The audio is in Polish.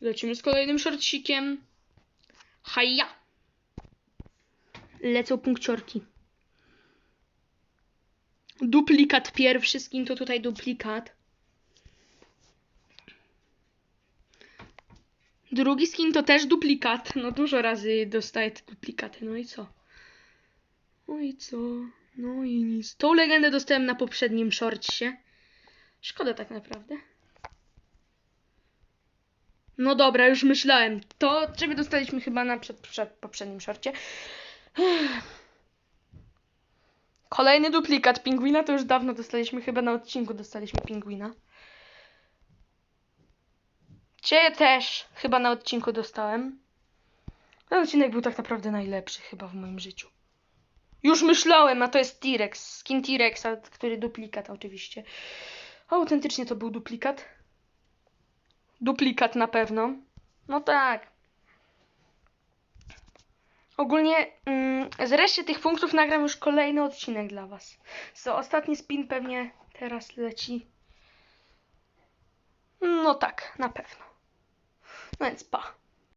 Lecimy z kolejnym shortcikiem. Haja! Lecą punkciorki. Duplikat pierwszy skin to tutaj duplikat. Drugi skin to też duplikat. No dużo razy dostaję te duplikaty. No i co? No i co? No i nic. Tą legendę dostałem na poprzednim shortcie. Szkoda tak naprawdę. No dobra, już myślałem. To ciebie dostaliśmy chyba na przed, przed poprzednim shorcie. Kolejny duplikat pingwina, to już dawno dostaliśmy, chyba na odcinku dostaliśmy pingwina. Cię też chyba na odcinku dostałem. Ten odcinek był tak naprawdę najlepszy chyba w moim życiu. Już myślałem, a to jest T-Rex, skin T-Rexa, który duplikat oczywiście. Autentycznie to był duplikat. Duplikat na pewno. No tak. Ogólnie mm, z reszty tych punktów nagram już kolejny odcinek dla Was. So, ostatni spin pewnie teraz leci. No tak, na pewno. No więc pa.